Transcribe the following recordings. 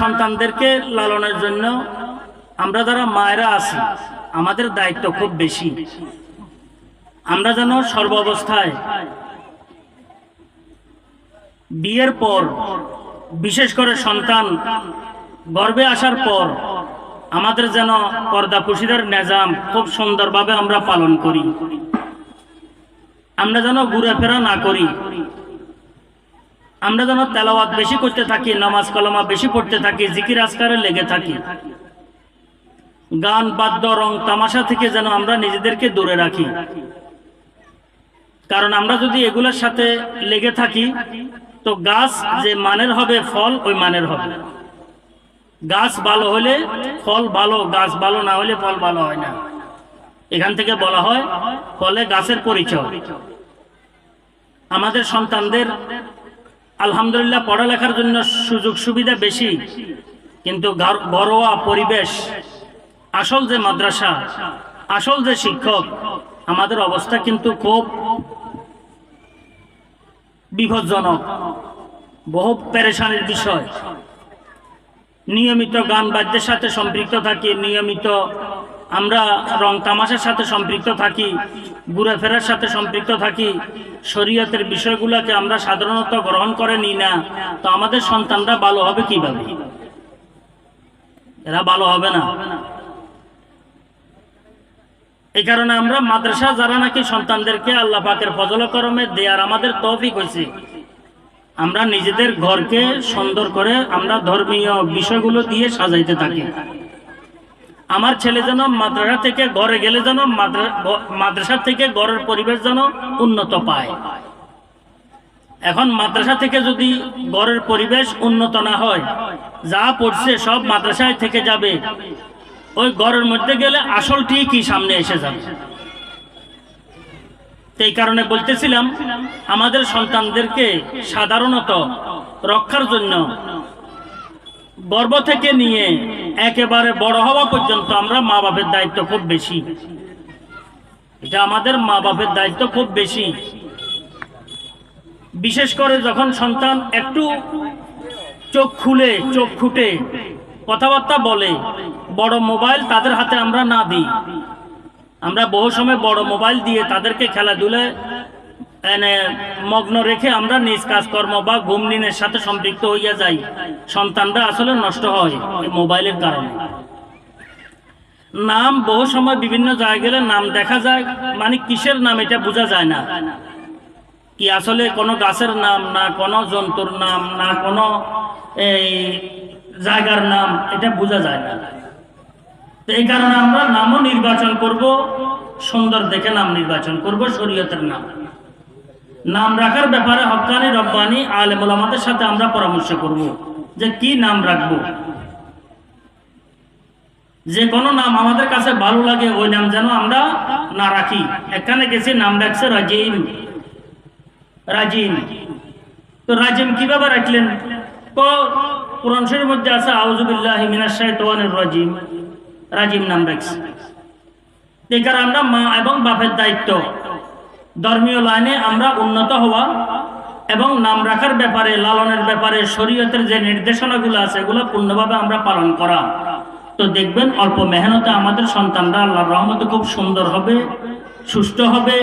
সন্তানদেরকে লালনের জন্য আমরা যারা মায়েরা আছি, আমাদের দায়িত্ব খুব বেশি। আমরা যেন সর্বাবস্থায় বিয়ের পর, বিশেষ করে সন্তান গর্ভে আসার পর, আমাদের যেন পর্দা পুশিদার নেজাম খুব সুন্দরভাবে আমরা পালন করি। আমরা যেন ঘুরেফেরা না করি। আমরা যেন তেলাওয়াত বেশি করতে থাকি, নামাজ কলমা বেশি পড়তে থাকি, জিকির আজকারে লেগে থাকি। গান, বাদ্য, রং, তামাশা থেকে যেন আমরা নিজেদেরকে দূরে রাখি। কারণ আমরা যদি এগুলোর সাথে লেগে থাকি, তো গাছ যে মানের হবে, ফল ওই মানের হবে। গাছ ভালো হলে ফল ভালো, গাছ ভালো না হলে ফল ভালো হয় না। এখান থেকে বলা হয়, ফলে গাছের পরিচয়। আমাদের সন্তানদের আলহামদুলিল্লাহ, পড়ালেখার জন্য সুযোগ সুবিধা বেশি, কিন্তু ঘর- ঘরোয়া পরিবেশ, আসল যে মাদ্রাসা, আসল যে শিক্ষক, আমাদের অবস্থা কিন্তু খুব বিপজ্জনক, বহু পেরেশানির বিষয়। নিয়মিত গান বাদ্যের সাথে সম্পৃক্ত থাকি, নিয়মিত আমরা রং তামাশার সাথে সম্পৃক্ত থাকি, ঘুরে ফেরার সাথে সম্পৃক্ত থাকি, শরীয়তের বিষয়গুলোকে আমরা সাধারণত গ্রহণ করে নিই না। তো আমাদের সন্তানরা ভালো হবে কীভাবে? এরা ভালো হবে না। এই কারণে আমরা মাদ্রাসা যারা নাকি সন্তানদেরকে আল্লাহ পাকের ফজল করমে দেয়ার আমাদের তৌফিক হয়েছে, আমরা নিজেদের ঘরকে সুন্দর করে আমরা ধর্মীয় বিষয়গুলো দিয়ে সাজাইতে থাকি। আমার ছেলে যেন মাদ্রাসা থেকে ঘরে গেলে যেন মাদ্রা- মাদ্রাসা থেকে ঘরের পরিবেশ যেন উন্নত পায়। এখন মাদ্রাসা থেকে যদি ঘরের পরিবেশ উন্নত না হয়, যা পড়ছে সব মাদ্রাসায় থেকে যাবে। ওই ঘরের মধ্যে গেলে আসল ঠিকই সামনে এসে যাবে। এই কারণে বলতেছিলাম, আমাদের সন্তানদেরকে সাধারণত রক্ষার জন্য গর্ভ থেকে নিয়ে একেবারে বড় হওয়া পর্যন্ত আমরা মা বাপের দায়িত্ব খুব বেশি। এটা আমাদের মা বাপের দায়িত্ব খুব বেশি। বিশেষ করে যখন সন্তান একটু চোখ খুলে, চোখ ফুটে, কথাবার্তা বলে, বড় মোবাইল তাদের হাতে আমরা না দিই। আমরা বহু সময় বড় মোবাইল দিয়ে তাদেরকে খেলাধুলায় মগ্ন রেখে আমরা নিজ কাজকর্ম বা ঘুমনিনের সাথে সম্পৃক্ত হইয়া যাই। সন্তানরা আসলে নষ্ট হয় মোবাইলের কারণে। নাম বহু সময় বিভিন্ন জায়গায় গেলে নাম দেখা যায় মানে কিসের নাম এটা বোঝা যায় না। কি আসলে কোনো গাছের নাম, না কোনো জন্তুর নাম, না কোনো এই জায়গার নাম, এটা বোঝা যায় না। তো এই কারণে আমরা নামও নির্বাচন করব, সুন্দর দেখে নাম নির্বাচন করব, শরীয়তের নাম। নাম রাখার ব্যাপারে হকানি রব্বানি আলেমুল আমাদের সাথে আমরা পরামর্শ করব যে কি নাম রাখব। যে কোনো নাম আমাদের কাছে ভালো লাগে, ওই নাম যেন আমরা না রাখি। এখানে গেছি, নাম রাখছে রাজিম। রাজিম। তো রাজিম কীভাবে রাখলেন? তো কোরআন মধ্যে আছে আউজুবিল্লাহ মিনাশ শাইতানির রাজিম। রাজিম নাম রাখছে। কারণে আমরা মা এবং বাপের দায়িত্ব। ধর্মীয় লাইনে আমরা উন্নত হওয়া এবং নাম রাখার ব্যাপারে, লালনের ব্যাপারে, শরীয়তের যে নির্দেশনাগুলো আছে, এগুলো পূর্ণভাবে আমরা পালন করা। তো দেখবেন অল্প মেহনতে আমাদের সন্তানরা আল্লাহর রহমতে খুব সুন্দর হবে, সুস্থ হবে,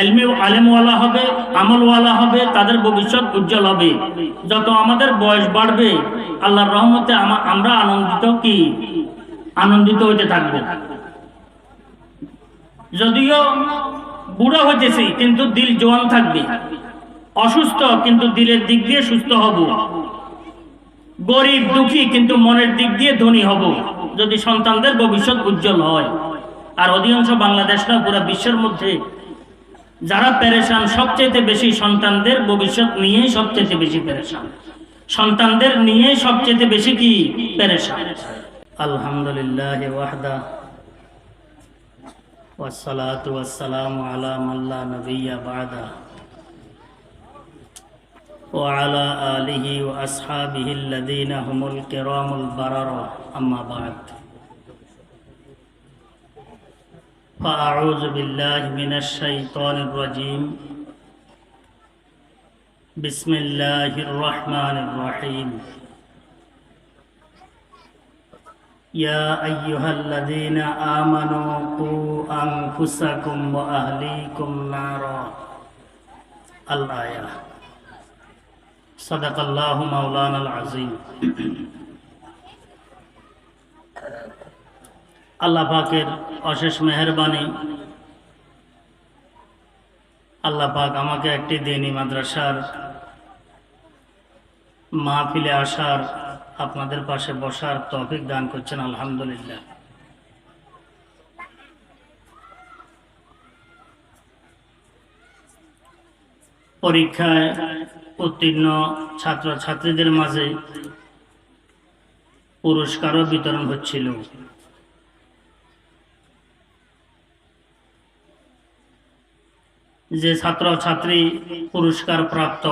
এলমি আলেমওয়ালা হবে, আমলওয়ালা হবে, তাদের ভবিষ্যৎ উজ্জ্বল হবে। যত আমাদের বয়স বাড়বে, আল্লাহর রহমতে আমরা আনন্দিত কি? আনন্দিত হইতে থাকব। যদিও বুড়ো হইতেছি কিন্তু দিল জোয়ান থাকবে। অসুস্থ, কিন্তু দিলের দিক দিয়ে সুস্থ হব। গরিব, দুঃখী, কিন্তু মনের দিক দিয়ে ধনী হব। যদি সন্তানদের ভবিষ্যৎ উজ্জ্বল হয়। আর অধিকাংশ বাংলাদেশ না, পুরো বিশ্বের মধ্যে যারা পেরেশান সবচেয়ে বেশি সন্তানদের ভবিষ্যৎ নিয়েই সবচেয়ে বেশি পেরেশান। সন্তানদের নিয়ে সবচেয়ে বেশি কি? পেরেশান। আলহামদুলিল্লাহ ওয়াহদা। والصلاة والسلام على من لا نبي بعده. وعلى آله وأصحابه الذين هم الكرام البررة. أما بعد. فأعوذ بالله من الشيطان الرجيم. بسم الله الرحمن الرحيم. يا أيها الذين آمنوا قوا أنفسكم وأهليكم نارا الآية صدق الله مولانا العظيم আল্লাহ পাকের অশেষ মেহরবানি আল্লাহ পাক আমাকে একটি দিনী মাদ্রাসার মাহফিলে আসার আপনাদের পাশে বসার তৌফিক দান করছেন, আলহামদুলিল্লাহ। পরীক্ষায় উত্তীর্ণ ছাত্র ছাত্রীদের মাঝে পুরস্কারও বিতরণ হচ্ছিল। যে ছাত্র ছাত্রী পুরস্কার প্রাপ্ত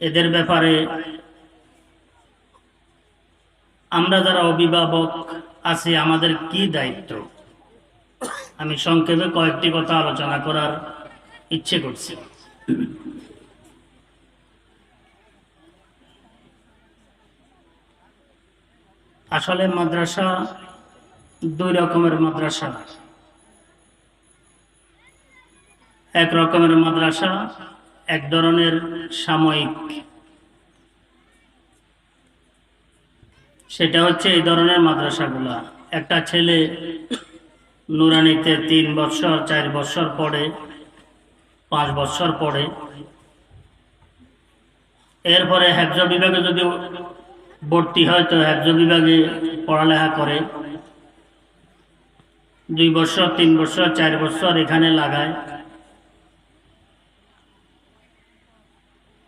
এদের ব্যাপারে আমরা যারা অভিভাবক আছি, আমাদের কি দায়িত্ব? আমি সংক্ষেপে কয়েকটি কথা আলোচনা করার ইচ্ছে করছি। আসলে মাদ্রাসা দুই রকমের মাদ্রাসা। এক রকমের মাদ্রাসা, এক ধরনের সাময়িক সেটা হচ্ছে এই ধরনের মাদ্রাসাগুলা। একটা ছেলে নুরানিতে তিন বছর চার বছর পড়ে, পাঁচ বছর পড়ে। এরপরে হ্যাবজ বিভাগে যদি ভর্তি হয়, তো হ্যাবজ বিভাগে পড়ালেখা করে। দুই বছর তিন বছর চার বছর এখানে লাগায়।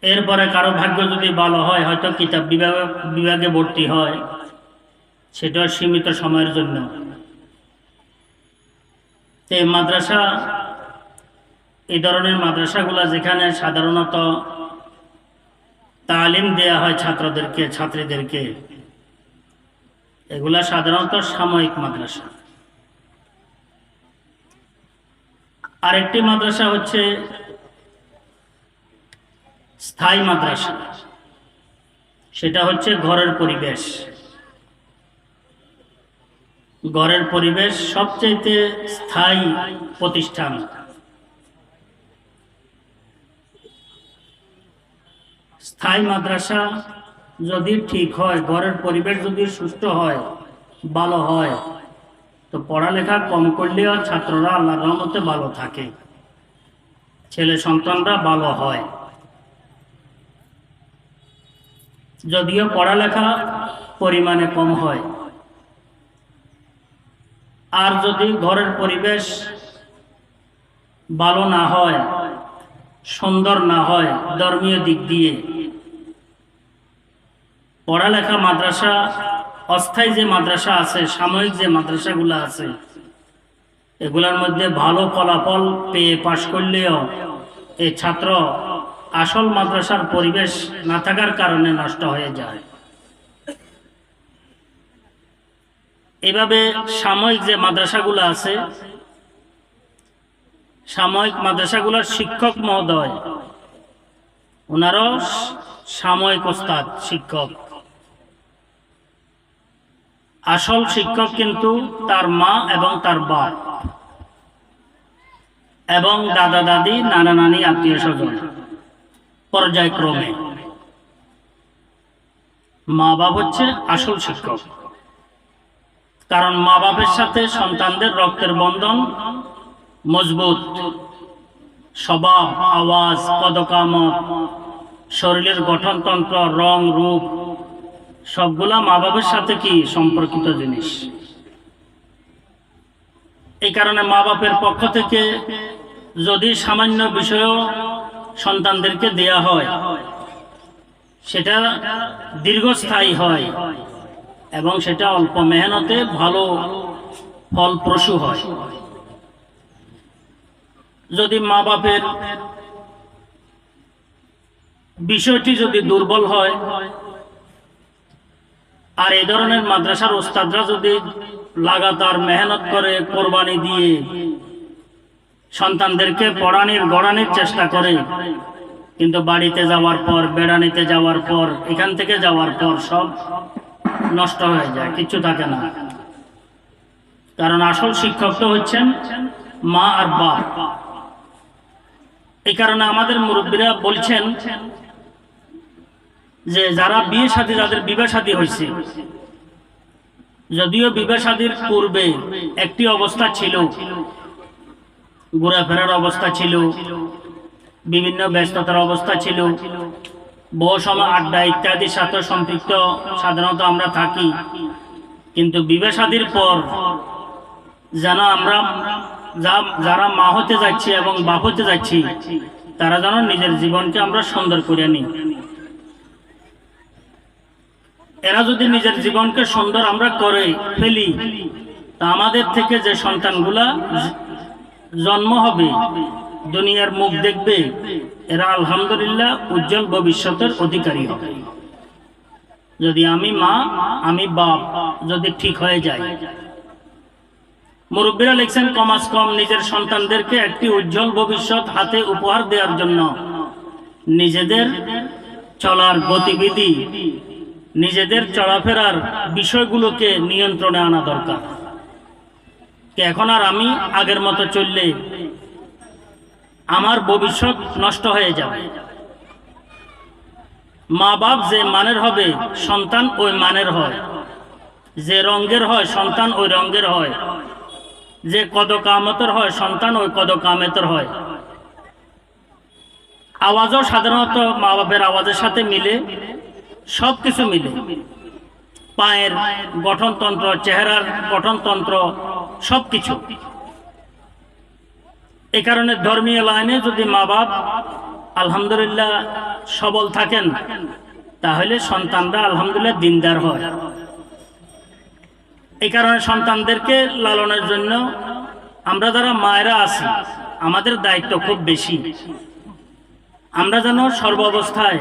এরপরে কারও ভাগ্য যদি ভালো হয়, হয়তো কিতাব বিভাগ, বিভাগে ভর্তি হয়। সেটা সীমিত সময়ের জন্য। এই মাদ্রাসা, এই ধরনের মাদ্রাসাগুলো যেখানে সাধারণত তালিম দেয়া হয় ছাত্রদেরকে, ছাত্রীদেরকে, এগুলা সাধারণত সাময়িক মাদ্রাসা। আরেকটি মাদ্রাসা হচ্ছে স্থায়ী মাদ্রাসা। সেটা হচ্ছে ঘরের পরিবেশ। ঘরের পরিবেশ সবচেয়ে স্থায়ী প্রতিষ্ঠান। স্থায়ী মাদ্রাসা যদি ঠিক হয়, ঘরের পরিবেশ যদি সুস্থ হয়, ভালো হয়, তো পড়ালেখা কম করলেও ছাত্ররা আল্লাহর রহমতে ভালো থাকে। ছেলে সন্তানরা ভালো হয়। যদিও পড়ালেখা পরিমাণে কম হয়। আর যদি ঘরের পরিবেশ ভালো না হয়, সুন্দর না হয়, ধর্মীয় দিক দিয়ে, পড়ালেখা মাদ্রাসা, অস্থায়ী যে মাদ্রাসা আছে, সাময়িক যে মাদ্রাসাগুলো আছে, এগুলোর মধ্যে ভালো ফলাফল পেয়ে পাশ করলেও এই ছাত্র আসল মাদ্রাসার পরিবেশ না থাকার কারণে নষ্ট হয়ে যায়। এভাবে সাময়িক যে মাদ্রাসাগুলো আছে, সাময়িক মাদ্রাসাগুলোর শিক্ষক মহোদয়, ওনারও সাময়িক ওস্তাদ, শিক্ষক। আসল শিক্ষক কিন্তু তার মা এবং তার বাপ এবং দাদা দাদি নানা নানি আত্মীয় স্বজন পর্যায়ক্রমে। মা বাপ হচ্ছে আসল শিক্ষক। কারণ মা বাপের সাথে সন্তানদের রক্তের বন্ধন মজবুত। স্বভাব, আওয়াজ, পদকামত, শরীরের গঠনতন্ত্র, রং, রূপ, সবগুলা মা বাবার সাথে কি সম্পর্কিত জিনিস? এই কারণে মা বাপের পক্ষ থেকে যদি সামান্য বিষয়ও সন্তানদেরকে দেয়া হয়। সেটা দীর্ঘস্থায়ী হয় এবং সেটা অল্প মেহনতে ভালো ফলপ্রসূ হয়। যদি মা বাপের বিষয়টি যদি দুর্বল হয়, আর এই ধরনের মাদ্রাসার ওস্তাদরা যদি লাগাতার মেহনত করে কোরবানি দিয়ে সন্তানদেরকে পড়ানির, গড়ানির চেষ্টা করে। কিন্তু বাড়িতে যাওয়ার পর, বেড়ানিতে যাওয়ার পর, এখান থেকে যাওয়ার পর সব নষ্ট হয়ে যায়, কিছু থাকে না। কারণ আসল শিক্ষক তো হচ্ছেন মা আর বাপ। এই কারণে আমাদের মুরব্বীরা বলছেন যে, যারা বিয়ে শাদী যাদের বিবাহ শাদী হয়েছে, যদিও বিবাহ শাদীর পূর্বে একটি অবস্থা ছিল ঘোরাফেরার অবস্থা ছিল, বিভিন্ন ব্যস্ততার অবস্থা ছিল বহু সময় আড্ডা ইত্যাদির সাথে সম্পৃক্ত, সাধারণত আমরা থাকি। কিন্তু বিবাহ শাদীর পর যেন আমরা যারা মা হতে যাচ্ছি এবং বাপ হতে যাচ্ছি, তারা যেন নিজের জীবনকে আমরা সুন্দর করে নিই এরা যদি নিজের জীবনকে সুন্দর আমরা করে ফেলি, তা আমাদের থেকে যে সন্তানগুলা জন্ম হবে, দুনিয়ার মুখ দেখবে, এরা আলহামদুলিল্লাহ উজ্জ্বল ভবিষ্যতের অধিকারী হবে। যদি আমি মা, আমি বাপ যদি ঠিক হয়ে যায়। মুরব্বীরা লিখছেন, কমাস কম নিজের সন্তানদেরকে একটি উজ্জ্বল ভবিষ্যৎ হাতে উপহার দেওয়ার জন্য। নিজেদের চলার গতিবিধি, নিজেদের চলাফেরার বিষয়গুলোকে নিয়ন্ত্রণে আনা দরকার। এখন আর আমি আগের মতো চললে আমার ভবিষ্যৎ নষ্ট হয়ে যাবে। মা বাপ যে মানের হবে, সন্তান ওই মানের হয়। যে রঙ্গের হয়, সন্তান ওই রঙ্গের হয়। যে কদ কামতের হয়, সন্তান ওই কদ কামেতের হয়। আওয়াজও সাধারণত মা বাপের আওয়াজের সাথে মিলে সব কিছু মিলে। পায়ের গঠনতন্ত্র, চেহারার গঠনতন্ত্র সব কিছু এ কারণে ধর্মীয় লাইনে যদি মা বাপ আলহামদুলিল্লাহ সবল থাকেন, তাহলে সন্তানরা আলহামদুলিল্লাহ দিনদার হয়। এই কারণে সন্তানদেরকে লালনের জন্য আমরা যারা মায়েরা আছি, আমাদের দায়িত্ব খুব বেশি। আমরা যেন সর্বাবস্থায়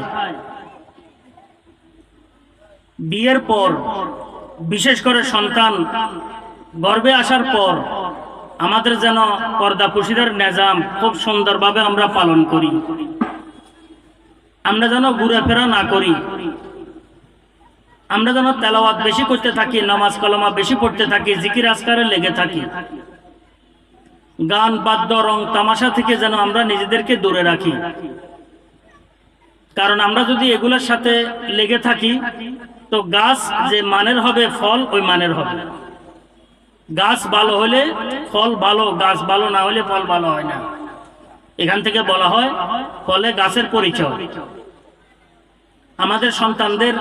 বিয়ের পর বিশেষ করে সন্তান গর্ভে আসার পর আমাদের যেন পর্দা পুশিদার নেজাম খুব সুন্দরভাবে আমরা পালন করি। আমরা যেন ঘুরেফেরা না করি। আমরা যেন তেলাওয়াত বেশি করতে থাকি, নামাজ কলমা বেশি পড়তে থাকি, জিকির আজকারে লেগে থাকি। গান, বাদ্য, রং, তামাশা থেকে যেন আমরা নিজেদেরকে দূরে রাখি। কারণ আমরা যদি এগুলোর সাথে লেগে থাকি, তো গাছ যে মানের হবে, ফল ওই মানের হবে। গাছ ভালো হলে ফল ভালো, গাছ ভালো না হলে ফল ভালো হয় না। এখান থেকে বলা হয়, ফলে গাছের পরিচয়। আমাদের সন্তানদের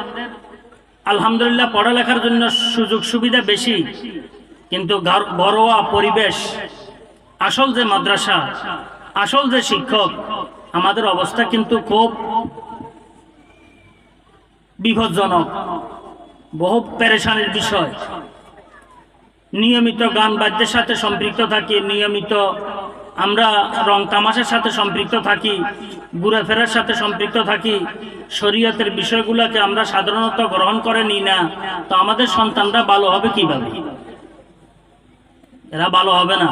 আলহামদুলিল্লাহ পড়ালেখার জন্য সুযোগ সুবিধা বেশি, কিন্তু ঘরোয়া পরিবেশ, আসল যে মাদ্রাসা, আসল যে শিক্ষক, আমাদের অবস্থা কিন্তু খুব বিপজ্জনক, বহু পেরেশানির বিষয়। নিয়মিত গান বাদ্যের সাথে সম্পৃক্ত থাকি, নিয়মিত আমরা রং তামাশার সাথে সম্পৃক্ত থাকি ঘুরেফেরার সাথে সম্পৃক্ত থাকি, শরীয়তের বিষয়গুলোকে আমরা সাধারণত গ্রহণ করে নিই না। তো আমাদের সন্তানরা ভালো হবে কীভাবে? এরা ভালো হবে না।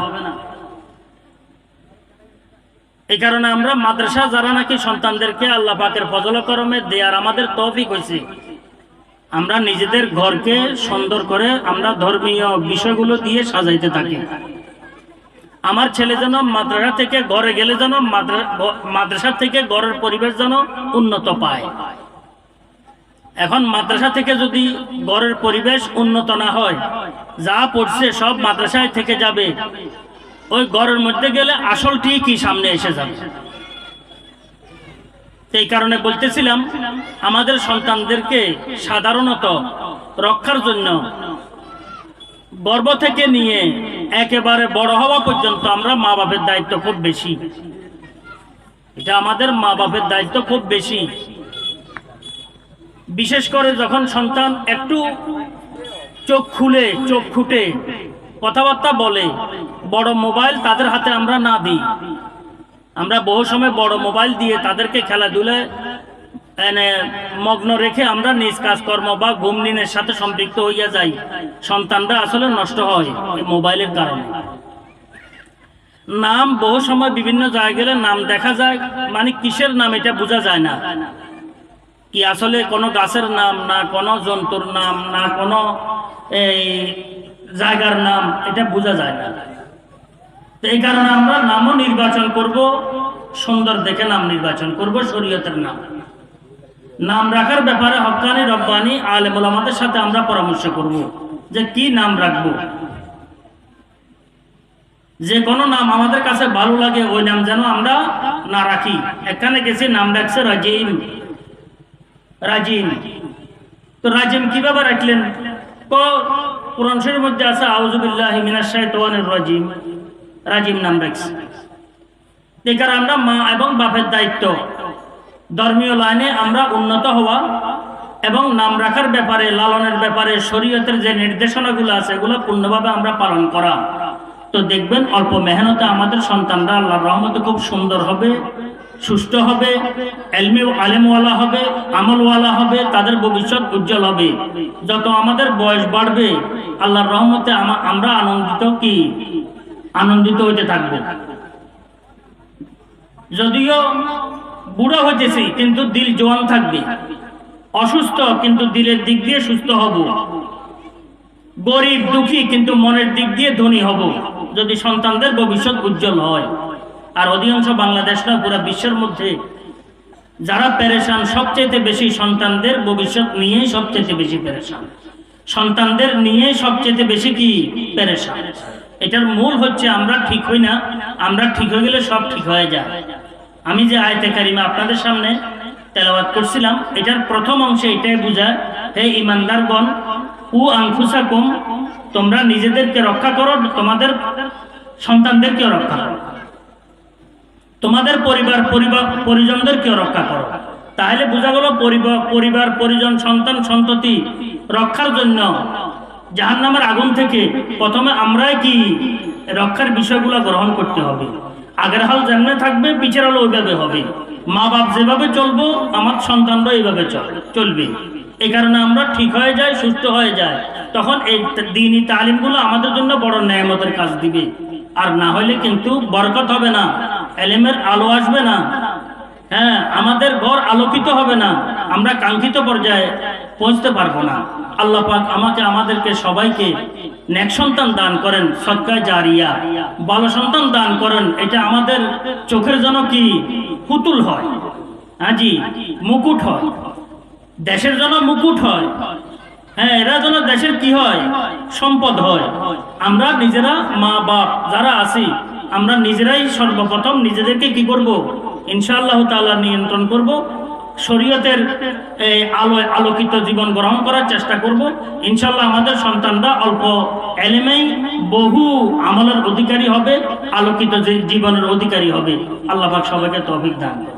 এই কারণে আমরা মাদ্রাসা যারা নাকি সন্তানদেরকে আল্লাহ পাকের ফজল করমে দেয়ার আমাদের তৌফিক হয়েছে আমরা নিজেদের ঘরকে সুন্দর করে আমরা ধর্মীয় বিষয়গুলো দিয়ে সাজাইতে থাকি। আমার ছেলে যেন মাদ্রাসা থেকে ঘরে গেলে যেন মাদ্রা- মাদ্রাসা থেকে ঘরের পরিবেশ যেন উন্নত পায়। এখন মাদ্রাসা থেকে যদি ঘরের পরিবেশ উন্নত না হয়, যা পড়ছে সব মাদ্রাসায় থেকে যাবে। ওই ঘরের মধ্যে গেলে আসল ঠিকই সামনে এসে যাবে। এই কারণে বলতেছিলাম, আমাদের সন্তানদেরকে সাধারণত রক্ষার জন্য গর্ভ থেকে নিয়ে একেবারে বড় হওয়া পর্যন্ত আমরা মা বাপের দায়িত্ব খুব বেশি। এটা আমাদের মা বাপের দায়িত্ব খুব বেশি। বিশেষ করে যখন সন্তান একটু চোখ খুলে, চোখ খুটে কথাবার্তা বলে, বড় মোবাইল তাদের হাতে আমরা না দিই। আমরা বহু সময় বড় মোবাইল দিয়ে তাদেরকে খেলাধুলায় মগ্ন রেখে আমরা নিজ কাজকর্ম বা ঘুমনিনের সাথে সম্পৃক্ত হইয়া যাই। সন্তানরা আসলে নষ্ট হয় মোবাইলের কারণে। নাম বহু সময় বিভিন্ন জায়গায় নাম দেখা যায় মানে কিসের নাম এটা বোঝা যায় না। কি আসলে কোনো গাছের নাম, না কোনো জন্তুর নাম, না কোনো এই জায়গার নাম, এটা বোঝা যায় না। তো এই কারণে আমরা নামও নির্বাচন করব, সুন্দর দেখে নাম নির্বাচন করব, শরীয়তের নাম। নাম রাখার ব্যাপারে হকানি, রব্বানি, আলেমুল আমাদের সাথে আমরা পরামর্শ করব যে কি নাম রাখব। যে কোনো নাম আমাদের কাছে ভালো লাগে, ওই নাম যেন আমরা না রাখি। এখানে গেছি, নাম রাখছে রাজিম। রাজিম। তো রাজিম কীভাবে রাখলেন? শরীফের মধ্যে আছে আউজুবিল্লাহ মিনাশ শাইতানির রাজিম। রাজিম নাম রাখছে। এখানে আমরা মা এবং বাপের দায়িত্ব। ধর্মীয় লাইনে আমরা উন্নত হওয়া এবং নাম রাখার ব্যাপারে, লালনের ব্যাপারে, শরীয়তের যে নির্দেশনাগুলো আছে, এগুলো পূর্ণভাবে আমরা পালন করা। তো দেখবেন, অল্প মেহনতে আমাদের সন্তানরা আল্লাহর রহমতে খুব সুন্দর হবে, সুস্থ হবে, এলমি আলেমওয়ালা হবে, আমলওয়ালা হবে, তাদের ভবিষ্যৎ উজ্জ্বল হবে। যত আমাদের বয়স বাড়বে, আল্লাহর রহমতে আমরা আনন্দিত কি? আনন্দিত হতে থাকব। যদিও বুড়ো হইতেছি কিন্তু দিল জোয়ান থাকবে। অসুস্থ, কিন্তু দিলের দিক দিয়ে সুস্থ হব। গরিব, দুঃখী, কিন্তু মনের দিক দিয়ে ধনী হব। যদি সন্তানদের ভবিষ্যৎ উজ্জ্বল হয়। আর অধিকাংশ বাংলাদেশ না পুরো বিশ্বের মধ্যে যারা পেরেশান সবচেয়ে বেশি সন্তানদের ভবিষ্যৎ নিয়েই সবচেয়ে বেশি পেরেশান। সন্তানদের নিয়ে সবচেয়ে বেশি কি? পেরেশান। এটার মূল হচ্ছে আমরা ঠিক হই না, আমরা ঠিক হয়ে গেলে সব ঠিক হয়ে যায়। আমি যে আয়তে কারিমা আপনাদের সামনে তেলাবাদ করছিলাম, এটার প্রথম অংশে এটাই বোঝায়, হে ইমানদারগণ উ আংফুসা কম তোমরা নিজেদেরকে রক্ষা করো, তোমাদের সন্তানদেরকেও রক্ষা করো। তোমাদের পরিবার পরিবার, পরিজনদেরকেও রক্ষা করো। তাহলে বোঝা গেল পরিবার পরিবার, পরিজন, সন্তান, সন্ততি রক্ষার জন্য জাহান্নামের আগুন থেকে প্রথমে আমরাই কি রক্ষার বিষয়গুলো গ্রহণ করতে হবে। আগের হাল যেমনে থাকবে, পিছের হাল ওইভাবে হবে। মা বাপ যেভাবে চলবো, আমার সন্তানরা এইভাবে চল চলবে। এই কারণে আমরা ঠিক হয়ে যাই, সুস্থ হয়ে যায় তখন এই দিনই তালিমগুলো আমাদের জন্য বড় ন্যায়মতের কাজ দিবে। আর না হলে কিন্তু বরকত হবে না, এলেমের আলো আসবে না। হ্যাঁ আমাদের ঘর আলোকিত হবে না। আমরা কাঙ্ক্ষিত পর্যায়ে পৌঁছতে পারব না। আল্লাহ পাক আমাকে, আমাদেরকে সবাইকে নেক সন্তান দান করেন সৎকায় জারিয়া। ভালো সন্তান দান করেন, এটা আমাদের চোখের জন্য কি? পুতুল হয়। হ্যাঁ জি, মুকুট হয়। দেশের জন্য মুকুট হয়। হ্যাঁ এরা যেন দেশের কি হয়? সম্পদ হয়। আমরা নিজেরা মা বাপ যারা আছি, আমরা নিজেরাই সর্বপ্রথম নিজেদেরকে কি করব? ইনশাআল্লাহ তাআলা নিয়ন্ত্রণ করব। শরীয়তের এই আলোয় আলোকিত জীবন গ্রহণ করার চেষ্টা করব ইনশাল্লাহ আমাদের সন্তানরা অল্প এলেমেই বহু আমলের অধিকারী হবে, আলোকিত জীবনের অধিকারী হবে আল্লাহ সবাইকে তো দান।